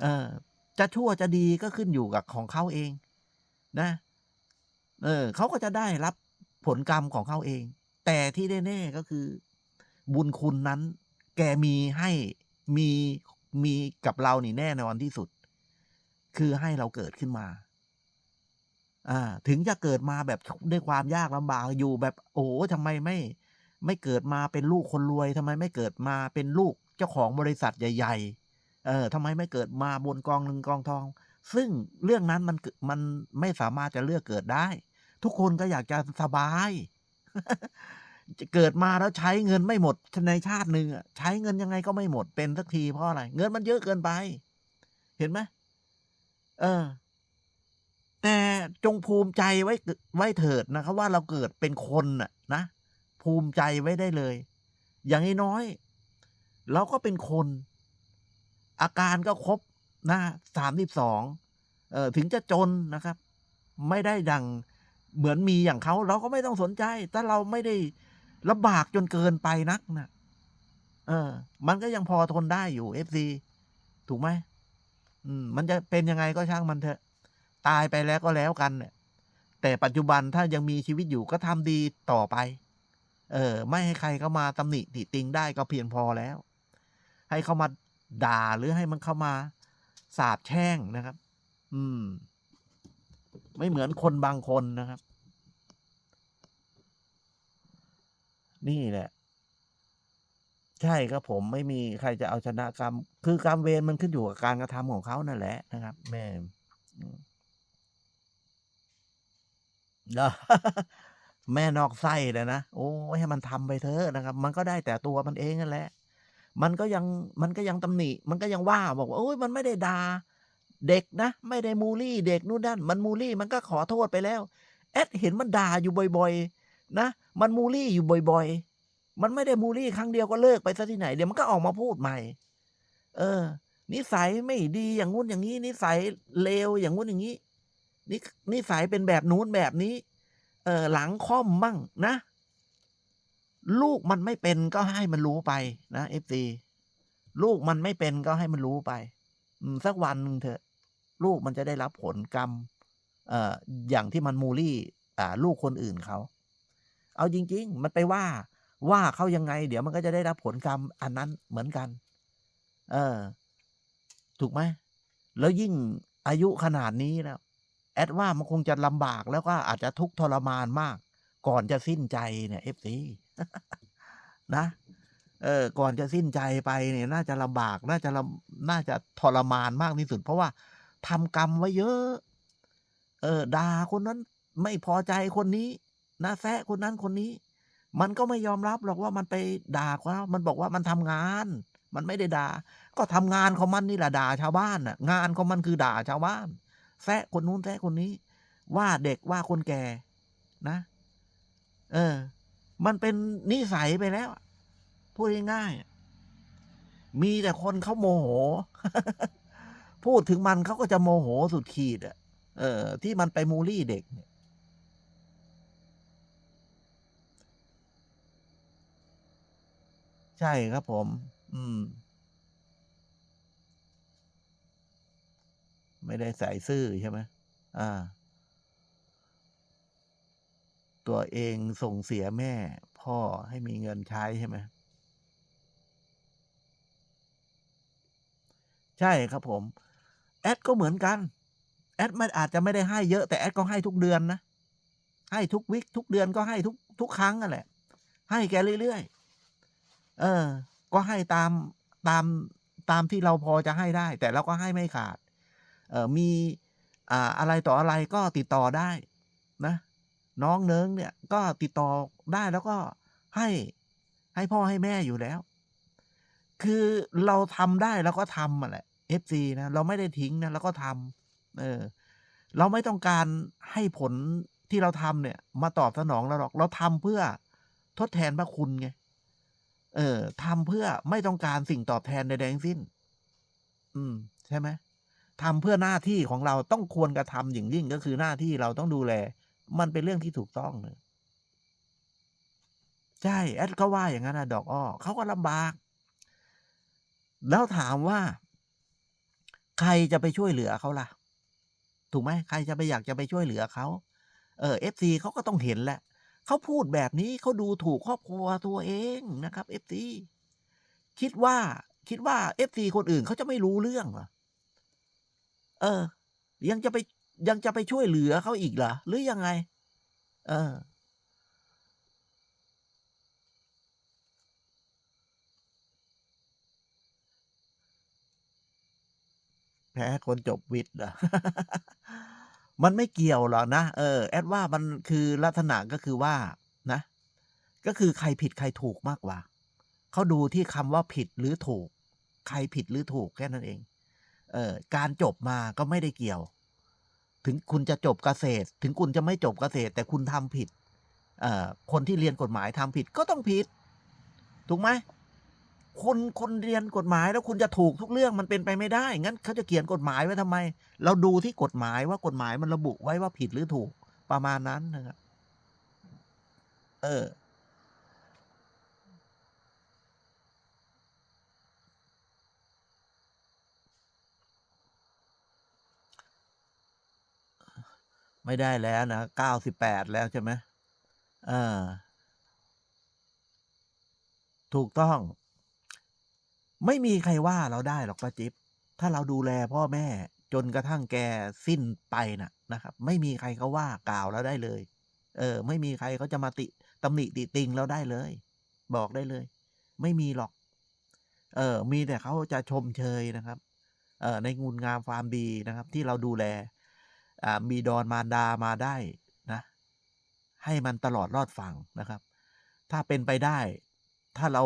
เออจะชั่วจะดีก็ขึ้นอยู่กับของเขาเอง นะ เออเขาก็จะได้รับผลกรรมของเขาเอง แต่ที่แน่ๆก็คือ บุญคุณนั้น แกมีให้มีมีกับเรานี่แน่นอนที่สุด คือให้เราเกิดขึ้นมา อ่า ถึงจะเกิดมาแบบด้วยความยากลำบากอยู่แบบ โอ้ทำไมไม่ ไม่เกิดมาเป็นลูกคนรวยทำไมไม่เกิดมาเป็นลูกเจ้าของบริษัทใหญ่ ๆ เออทำไมไม่เกิดมาบนกองหนึ่งกองทอง ซึ่งเรื่องนั้นมันมันไม่สามารถจะเลือกเกิดได้ ทุกคนก็อยากจะสบายจะเกิดมาแล้วใช้เงินไม่หมดในชาติหนึ่งอะใช้เงินยังไงก็ไม่หมดเป็นสักทีเพราะอะไร เงินมันเยอะเกินไป เห็นไหมเออ แต่จงภูมิใจไว้ไว้เถิดนะครับ ว่าเราเกิดเป็นคนน่ะ นะภูมิใจไว้ได้เลย อย่างน้อย เราก็เป็นคน อาการก็ครบนะสามสิบสองเออถึงจะจนนะครับ ไม่ได้ดังเหมือนมีอย่างเขาเราก็ไม่ต้องสนใจ ถ้าเราไม่ได้ลำบากจนเกินไปนักนะเออ มันก็ยังพอทนได้อยู่เอฟซีถูกไหมอืม มันจะเป็นยังไงก็ช่างมันเถอะ ตายไปแล้วก็แล้วกันเนี่ยแต่ปัจจุบันถ้ายังมีชีวิตอยู่ก็ทำดีต่อไป เออ ไม่ให้ใครเข้ามาตำหนิติติงได้ก็เพียงพอแล้ว ให้เข้ามา ด่าหรือให้มันเข้ามา สาบแช่งนะครับ อืม ไม่เหมือนคนบางคนนะครับ นี่แหละ ใช่ครับผมไม่มีใครจะเอาชนะกรรม คือกรรมเวรมันขึ้นอยู่กับการกระทำของเขานั่นแหละนะครับ แม่แม่นอกไส้เลยนะ โอ้ยให้มันทำไปเถอะนะครับ มันก็ได้แต่ตัวมันเองนั่นแหละ มันก็ยังมันก็ยังตำหนิ มันก็ยังว่าบอกว่าโอ้ยมันไม่ได้ด่าเด็กนะ ไม่ได้มูลี่เด็กนู่นนั่นมันมูลี่มันก็ขอโทษไปแล้ว แอดเห็นมันด่าอยู่บ่อยๆ นะ มันมูลี่อยู่บ่อยๆ มันไม่ได้มูลี่ครั้งเดียวก็เลิกไปซะที่ไหนเดี๋ยวมันก็ออกมาพูดใหม่ เออ นิสัยไม่ดีอย่างงู้นอย่างนี้ นิสัยเลวอย่างงู้นอย่างนี้นินิสัยเป็นแบบนู้นแบบนี้ เออหลังค่อมมั่งนะ ลูกมันไม่เป็นก็ให้มันรู้ไปนะเอฟซีลูกมันไม่เป็นก็ให้มันรู้ไปสักวันหนึ่งเถอะ ลูกมันจะได้รับผลกรรมเอ่ออย่างที่มันมูลี่อ่าลูกคนอื่นเขา เอาจริง ๆ มันไปว่า ว่าเขายังไง เดี๋ยวมันก็จะได้รับผลกรรมอันนั้นเหมือนกัน เออ ถูกไหมแล้วยิ่งอายุขนาดนี้แล้วแอดว่ามันคงจะลำบากแล้วก็อาจจะทุกข์ทรมานมาก ก่อนจะสิ้นใจเนี่ยเอฟซีนะ เออ ก่อนจะสิ้นใจไปเนี่ย น่าจะลำบาก น่าจะลำน่าจะทรมานมากที่สุด เพราะว่าทำกรรมไว้เยอะ เออด่าคนนั้นไม่พอใจคนนี้นะแซะคนนั้นคนนี้ มันก็ไม่ยอมรับหรอกว่ามันไปด่าเขามันบอกว่ามันทำงาน มันไม่ได้ด่า ก็ทำงานของมันนี่แหละด่าชาวบ้านน่ะ งานของมันคือด่าชาวบ้าน แซะคนนู้นแซะคนนี้ ว่าเด็กว่าคนแก่นะ เออ มันเป็นนิสัยไปแล้วพูดง่ายๆมีแต่คนเขาโมโห พูดถึงมันเขาก็จะโมโหสุดขีดอะเออ ที่มันไปมูลี่เด็กเนี่ยใช่ครับผม อืม ไม่ได้ใส่ซื่อใช่ไหมอ่า ตัวเองส่งเสียแม่ พ่อให้มีเงินใช้ใช่ไหมใช่ครับผม แอดก็เหมือนกัน แอดมันอาจจะไม่ได้ให้เยอะแต่แอดก็ให้ทุกเดือนนะ ให้ทุกวิกทุกเดือนก็ให้ทุกทุกครั้งนั่นแหละ ให้แกเรื่อยๆ เออ ก็ให้ตามตามตามที่เราพอจะให้ได้ แต่เราก็ให้ไม่ขาด เออมีอ่าอะไรต่ออะไรก็ติดต่อได้นะ น้องเนิงเนี่ยก็ติดต่อได้แล้วก็ให้ให้พ่อให้แม่อยู่แล้ว คือเราทำได้แล้วก็ทำอะแหละ FC นะเราไม่ได้ทิ้งนะเราก็ทำเออ เราไม่ต้องการให้ผลที่เราทำเนี่ย มาตอบสนองเราหรอก เราทำเพื่อทดแทนพระคุณไงเออทำเพื่อไม่ต้องการสิ่งตอบแทนใดๆทั้งสิ้น อืม ใช่ไหมทำเพื่อหน้าที่ของเราต้องควรกระทำอย่างยิ่งก็คือหน้าที่เราต้องดูแล มันเป็นเรื่องที่ถูกต้องเลยใช่แอดก็ว่าอย่างนั้นนะดอกอ้อเขาก็ลำบาก แล้วถามว่า ใครจะไปช่วยเหลือเขาล่ะ ถูกไหมใครจะไปอยากจะไปช่วยเหลือเขาเออ FC เขาก็ต้องเห็นแหละเขาพูดแบบนี้เขาดูถูกครอบครัวตัวเองนะครับ FC คิดว่าคิดว่า FC คนอื่นเขาจะไม่รู้เรื่องเหรอเออยังจะไป ยังจะไปช่วยเหลือเขาอีกเหรอหรือยังไง เออ แพ้คนจบวิทย์เหรอมันไม่เกี่ยวหรอกนะ เออ แอดว่ามันคือลักษณะก็คือว่า นะ ก็คือใครผิดใครถูกมากกว่า เขาดูที่คำว่าผิดหรือถูก ใครผิดหรือถูกแค่นั้นเอง เออ การจบมาก็ไม่ได้เกี่ยว ถึงคุณจะจบเกษตร ถึงคุณจะไม่จบเกษตร แต่คุณทำผิดคนที่เรียนกฎหมายทำผิดก็ต้องผิด ถูกไหมคนคนเรียนกฎหมายแล้วคุณจะถูกทุกเรื่องมันเป็นไปไม่ได้ งั้นเขาจะเขียนกฎหมายไว้ทำไม เราดูที่กฎหมายว่ากฎหมายมันระบุไว้ว่าผิดหรือถูกประมาณนั้นนะครับเออ ไม่ได้แล้วนะเก้าสิบแปดแล้วใช่ไหมถูกต้อง ไม่มีใครว่าเราได้หรอกป้าจิ๊บถ้าเราดูแลพ่อแม่จนกระทั่งแกสิ้นไปน่ะนะครับ ไม่มีใครเขาว่ากล่าวเราได้เลย เออ ไม่มีใครเขาจะมาติตำหนิติติงเราได้เลย บอกได้เลย ไม่มีหรอก เออ มีแต่เขาจะชมเชยนะครับ เออในงุนงามความดีนะครับ ที่เราดูแล มีดอนมารดามาได้นะ ให้มันตลอดรอดฝั่งนะครับ ถ้าเป็นไปได้ ถ้าเรา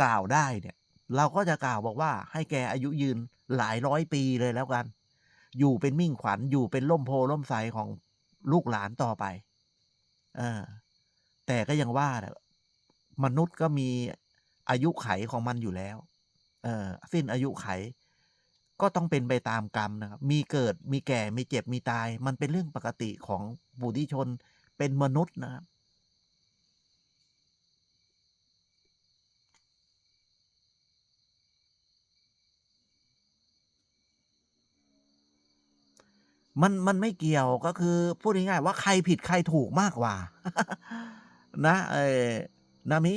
กล่าวได้เนี่ย เราก็จะกล่าวบอกว่าให้แกอายุยืนหลายร้อยปีเลยแล้วกัน อยู่เป็นมิ่งขวัญอยู่เป็นล่มโพล่มไทรของลูกหลานต่อไป เออ แต่ก็ยังว่า มนุษย์ก็มีอายุไขของมันอยู่แล้ว เออ สิ้นอายุไข ก็ต้องเป็นไปตามกรรมนะครับ มีเกิดมีแก่มีเจ็บมีตาย มันเป็นเรื่องปกติของปุถุชนเป็นมนุษย์นะครับ มันมันไม่เกี่ยวก็คือพูดง่ายๆว่าใครผิดใครถูกมากกว่า นะเออนามิ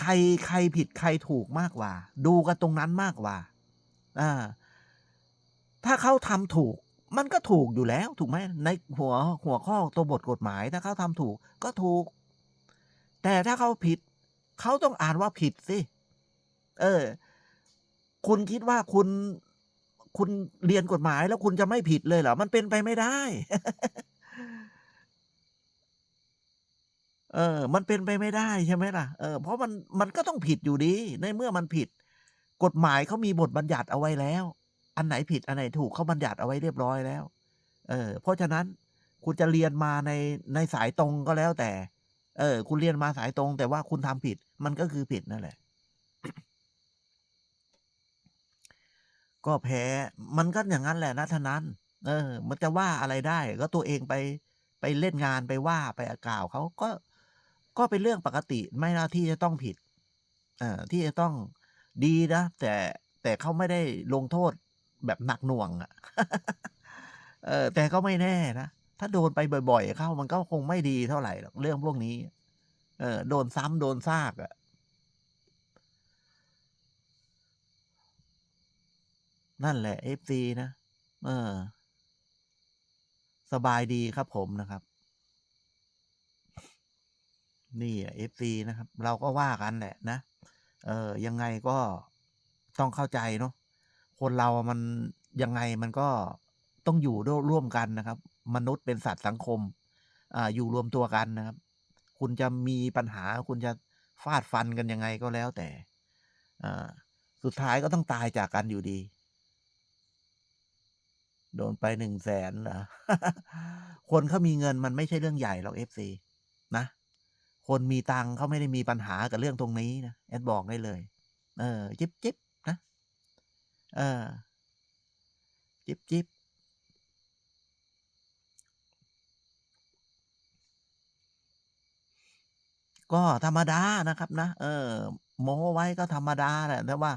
ใครใครผิดใครถูกมากกว่า ดูกันตรงนั้นมากกว่า อ่า ถ้าเขาทำถูก มันก็ถูกอยู่แล้วถูกไหมในหัวหัวข้อตัวบทกฎหมาย ถ้าเขาทำถูกก็ถูก แต่ถ้าเขาผิด เขาต้องอ่านว่าผิดสิเออ คุณคิดว่าคุณคุณเรียนกฎหมายแล้วคุณจะไม่ผิดเลยเหรอ มันเป็นไปไม่ได้ เออ มันเป็นไปไม่ได้ใช่ไหมล่ะ เออ เพราะมัน มันก็ต้องผิดอยู่ดี ในเมื่อมันผิด กฎหมายเขามีบทบัญญัติเอาไว้แล้ว อันไหนผิดอันไหนถูกเขาบัญญัติเอาไว้เรียบร้อยแล้ว เออ เพราะฉะนั้นคุณจะเรียนมาในในสายตรงก็แล้วแต่ เออ คุณเรียนมาสายตรง แต่ว่าคุณทำผิด มันก็คือผิดนั่นแหละ ก็แพ้ มันก็อย่างนั้นแหละนะท่านั้น เออ มันจะว่าอะไรได้ ก็ตัวเองไปไปเล่นงานไปว่าไปกล่าวเขาก็ก็เป็นเรื่องปกติไม่น่าที่จะต้องผิด เอ่อที่จะต้องดีนะแต่แต่เขาไม่ได้ลงโทษ แบบหนักหน่วงอะเออ แต่ก็ไม่แน่นะ ถ้าโดนไปบ่อย ๆ เข้ามันก็คงไม่ดีเท่าไหร่หรอกเรื่องพวกนี้ เออ โดนซ้ำโดนซากอะนั่นแหละ FC นะ เออ สบายดีครับผมนะครับ นี่อะ FC นะครับ เราก็ว่ากันแหละนะ เออ ยังไงก็ต้องเข้าใจเนาะ คนเรามันยังไงมันก็ต้องอยู่ร่วมกันนะครับ มนุษย์เป็นสัตว์สังคมอ่าอยู่รวมตัวกันนะครับ คุณจะมีปัญหาคุณจะฟาดฟันกันยังไงก็แล้วแต่อ่าสุดท้ายก็ต้องตายจากกันอยู่ดี โดนไป100,000เหรอคนเขามีเงินมันไม่ใช่เรื่องใหญ่หรอก FC นะ คนมีตังค์เขาไม่ได้มีปัญหากับเรื่องตรงนี้นะแอดบอกได้เลย เออ จิ๊บๆนะ เออ จิ๊บก็ธรรมดานะครับนะ เออ โม้ไว้ก็ธรรมดาแหละแต่ว่า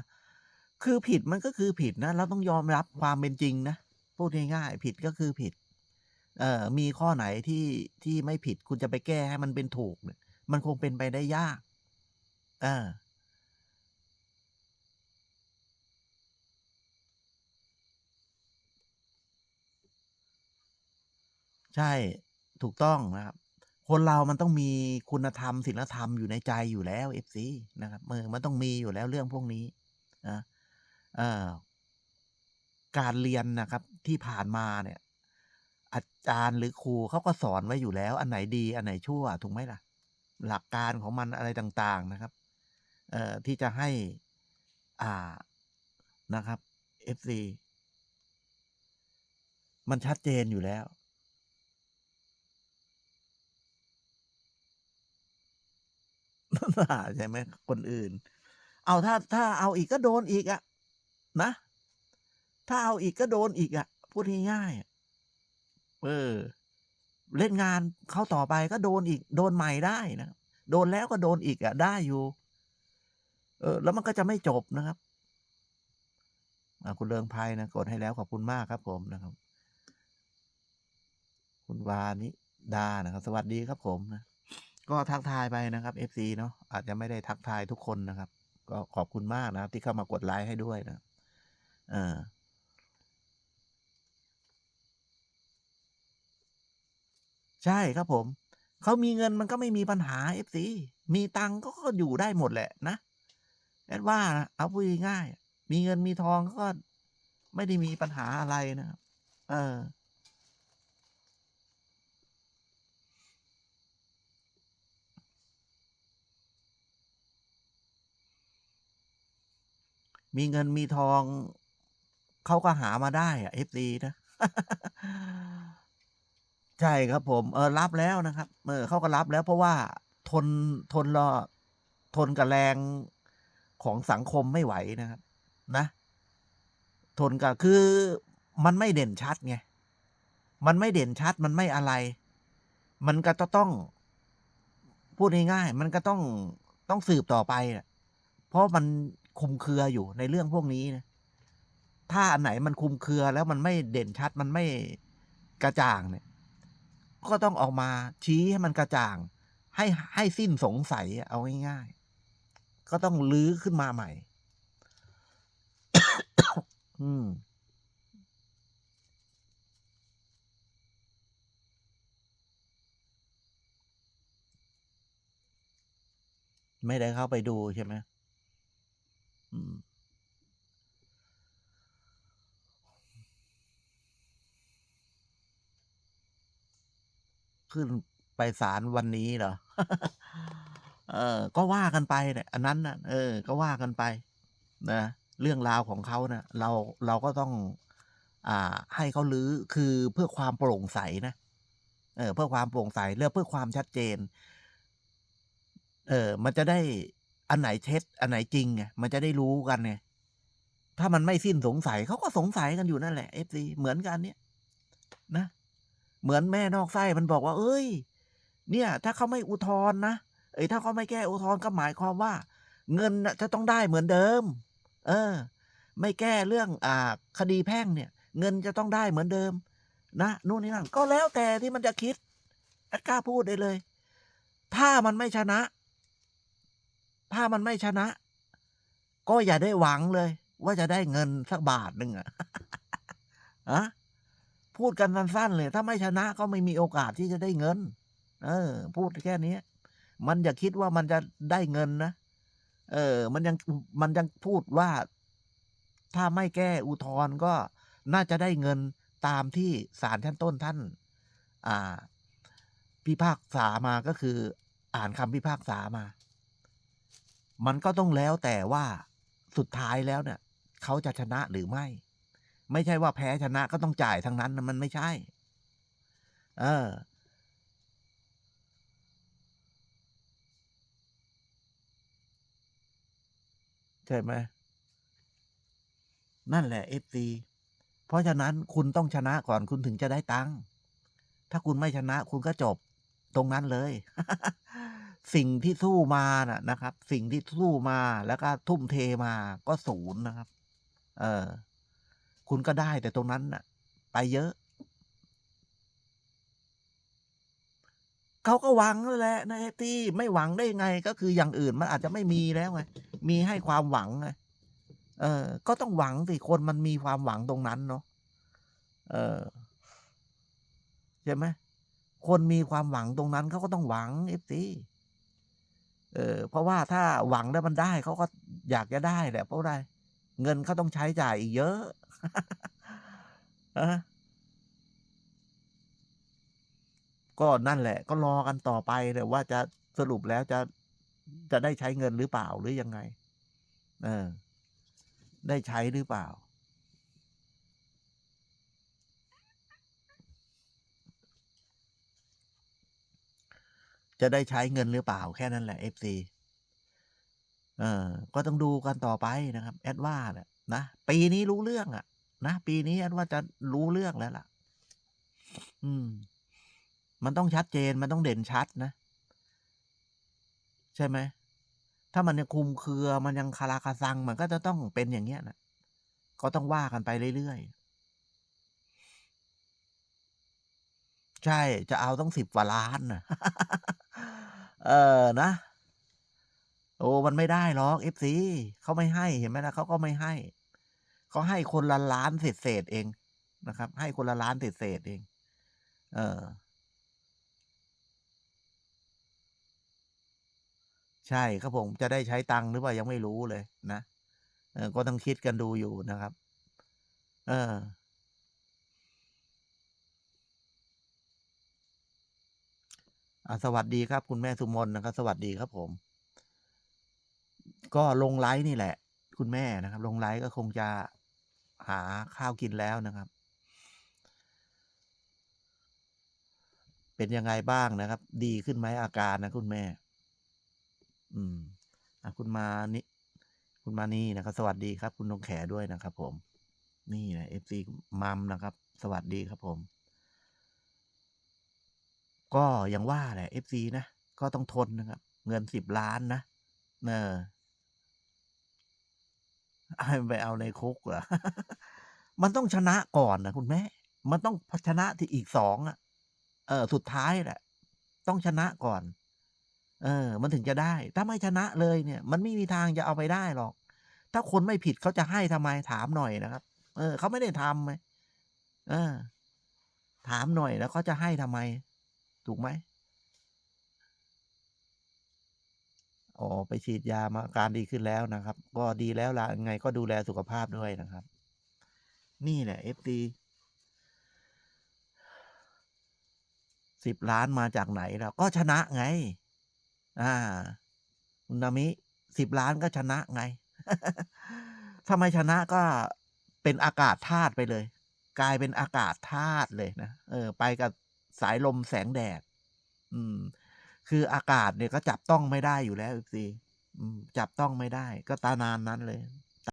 คือผิดมันก็คือผิดนะ เราต้องยอมรับความเป็นจริงนะ พูดง่ายๆ ผิดก็คือผิด เอ่อ มีข้อไหนที่ที่ไม่ผิด คุณจะไปแก้ให้มันเป็นถูกเนี่ยมันคงเป็นไปได้ยาก เออ ใช่ ถูกต้องนะครับ คนเรามันต้องมีคุณธรรมศีลธรรมอยู่ในใจอยู่แล้ว FC นะครับเออมันต้องมีอยู่แล้วเรื่องพวกนี้นะเอ่อการเรียนนะครับที่ผ่านมาเนี่ย อาจารย์หรือครูเขาก็สอนไว้อยู่แล้ว อันไหนดี อันไหนชั่วถูกไหมล่ะ?หลักการของมันอะไรต่าง ๆนะครับ เอ่อที่จะให้ อ่านะครับ FC มันชัดเจนอยู่แล้ว ใช่ไหมคนอื่น เอาถ้าถ้าเอาอีกก็โดนอีกอะนะ ถ้าเอาอีกก็โดนอีกอะพูดง่ายๆเออ เล่นงานเขาต่อไปก็โดนอีก โดนใหม่ได้นะโดนแล้วก็โดนอีกอะได้อยู่ เออ แล้วมันก็จะไม่จบนะครับคุณเรืองไพนะกดให้แล้วขอบคุณมากครับผมนะครับ คุณวานิดานะครับ สวัสดีครับผมนะ ก็ทักทายไปนะครับ FC เนาะอาจจะไม่ได้ทักทายทุกคนนะครับ ก็ขอบคุณมากนะครับ ที่เข้ามากดไลก์ให้ด้วยนะเออใช่ครับผม เขามีเงินมันก็ไม่มีปัญหา FC มีตังค์ก็อยู่ได้หมดแหละนะแอดว่านะเอาพูดง่ายมีเงินมีทองก็ไม่ได้มีปัญหาอะไรนะครับ เออ มีเงินมีทอง เขาก็หามาได้อะ FC นะ ใช่ครับผม เออรับแล้วนะครับ เออเขาก็รับแล้ว เพราะว่าทนทนรอทนกับแรงของสังคมไม่ไหวนะครับ นะ ทนกับคือมันไม่เด่นชัดไงมันไม่เด่นชัดมันไม่อะไร มันก็จะต้อง พูดง่ายๆมันก็ต้องต้องสืบต่อไปเพราะมัน คุมเครืออยู่ในเรื่องพวกนี้นะถ้าอันไหนมันคุมเครือแล้วมันไม่เด่นชัดมันไม่กระจ่างเนี่ย ก็ต้องออกมาชี้ให้มันกระจ่าง ให้ให้สิ้นสงสัยเอาง่ายๆก็ต้องรื้อขึ้นมาใหม่ อืมไม่ได้เข้าไปดูใช่ไหม? ขึ้นไปศาลวันนี้เหรอ?เออ ก็ว่ากันไปแหละอันนั้นน่ะเออ ก็ว่ากันไปนะ เรื่องราวของเขาน่ะ เราเราก็ต้อง อ่า ให้เขารื้อคือเพื่อความโปร่งใสนะ เออ เพื่อความโปร่งใสและเพื่อความชัดเจน เออ มันจะได้ อันไหนเท็จ อันไหนจริงไงมันจะได้รู้กันไงถ้ามันไม่สิ้นสงสัยเขาก็สงสัยกันอยู่นั่นแหละ FC เหมือนกันเนี่ย นะ เหมือนแม่นอกไส้มันบอกว่าเฮ้ย เนี่ย ถ้าเขาไม่อุทธรณ์นะเอ๊ยถ้าเขาไม่แก้อุทธรณ์ก็หมายความว่า เงินจะต้องได้เหมือนเดิม เออ ไม่แก้เรื่องอ่าคดีแพ่งเนี่ย เงินจะต้องได้เหมือนเดิม นะนู่นนี่นั่นก็แล้วแต่ที่มันจะคิดแอดกล้าพูดได้เลย ถ้ามันไม่ชนะ ถ้ามันไม่ชนะ ก็อย่าได้หวังเลย ว่าจะได้เงินสักบาทหนึ่งอะฮะพูดกันสั้นๆเลย ถ้าไม่ชนะก็ไม่มีโอกาสที่จะได้เงิน เออ พูดแค่นี้มันอย่าคิดว่ามันจะได้เงินนะเออ มันยังมันยังพูดว่า ถ้าไม่แก้อุทธรณ์ก็น่าจะได้เงินตามที่ศาลชั้นต้นท่าน อ่า พิพากษามาก็คือ อ่านคำพิพากษามา มันก็ต้องแล้วแต่ว่าสุดท้ายแล้วเนี่ยเขาจะชนะหรือไม่ ไม่ใช่ว่าแพ้ชนะก็ต้องจ่ายทั้งนั้นมันไม่ใช่ เออ ใช่ไหม?นั่นแหละ FC เพราะฉะนั้นคุณต้องชนะก่อนคุณถึงจะได้ตังค์ถ้าคุณไม่ชนะคุณก็จบตรงนั้นเลย สิ่งที่สู้มาน่ะนะครับ สิ่งที่สู้มาแล้วก็ทุ่มเทมาก็ศูนย์นะครับ เออ คุณก็ได้แต่ตรงนั้นน่ะ ไปเยอะ เขาก็หวังนั่นแหละนะ FT ไม่หวังได้ไง ก็คืออย่างอื่นมันอาจจะไม่มีแล้วไงมีให้ความหวังไงเออ ก็ต้องหวังสิคนมันมีความหวังตรงนั้นเนาะเออใช่ไหมคนมีความหวังตรงนั้นเขาก็ต้องหวัง FT เออเพราะว่าถ้าหวังแล้วมันได้เขาก็อยากจะได้แหละเพราะอะไรเงินเขาต้องใช้จ่ายอีกเยอะอะก็นั่นแหละ ก็รอกันต่อไปแหละว่าจะสรุปแล้วจะจะได้ใช้เงินหรือเปล่าหรือยังไง เออ ได้ใช้หรือเปล่า จะได้ใช้เงินหรือเปล่าแค่นั้นแหละ FC เออก็ต้องดูกันต่อไปนะครับ แอดว่าน่ะนะปีนี้รู้เรื่องอะนะปีนี้แอดว่าจะรู้เรื่องแล้วล่ะ อืม มันต้องชัดเจนมันต้องเด่นชัดนะ ใช่ไหมถ้ามันยังคุมเครือมันยังคาราคาซังมันก็จะต้องเป็นอย่างเงี้ยนะก็ต้องว่ากันไปเรื่อยๆ ใช่ จะเอาต้อง10กว่าล้านนะเออนะ โอ้มันไม่ได้หรอก FC เขาไม่ให้เห็นไหมล่ะเขาก็ไม่ให้ เขาให้คนละล้านเศษๆเองนะครับ ให้คนละล้านเศษๆเอง เออ ใช่ครับผมจะได้ใช้ตังค์หรือเปล่ายังไม่รู้เลยนะเออก็ต้องคิดกันดูอยู่นะครับ เออ อ่า สวัสดีครับ คุณแม่สุมนนะครับ สวัสดีครับผม ก็ลงไลฟ์นี่แหละ คุณแม่นะครับ ลงไลฟ์ก็คงจะหาข้าวกินแล้วนะครับ เป็นยังไงบ้างนะครับ ดีขึ้นไหมอาการนะคุณแม่ อืมอ่าคุณมานิคุณมานี่นะครับ สวัสดีครับ คุณนงแขด้วยนะครับ ผม นี่นะ FC มัมนะครับ สวัสดีครับผม ก็อย่างว่าแหละ FC นะ ก็ต้องทนนะครับ เงิน10ล้านนะเออไปเอาในคุกเหรอ มันต้องชนะก่อนนะคุณแม่ มันต้องชนะที่อีก2องอะ เออ สุดท้ายแหละ ต้องชนะก่อน เออ มันถึงจะได้ ถ้าไม่ชนะเลยเนี่ย มันไม่มีทางจะเอาไปได้หรอก ถ้าคนไม่ผิดเขาจะให้ทำไมถามหน่อยนะครับ เออ เขาไม่ได้ทำไงเออ ถามหน่อยแล้วเขาจะให้ทำไม ถูกไหม?อ๋อไปฉีดยามาอาการดีขึ้นแล้วนะครับ ก็ดีแล้วล่ะยังไงก็ดูแลสุขภาพด้วยนะครับ นี่แหละ FC 10ล้านมาจากไหนล่ะก็ชนะไง อ่าคุณนามิ10ล้านก็ชนะไงถ้าไม่ชนะก็เป็นอากาศธาตุไปเลย กลายเป็นอากาศธาตุเลยนะเออ ไปกับ สายลมแสงแดด อืม คืออากาศเนี่ยก็จับต้องไม่ได้อยู่แล้ว FC อืมจับต้องไม่ได้ ก็ตานานนั้นเลย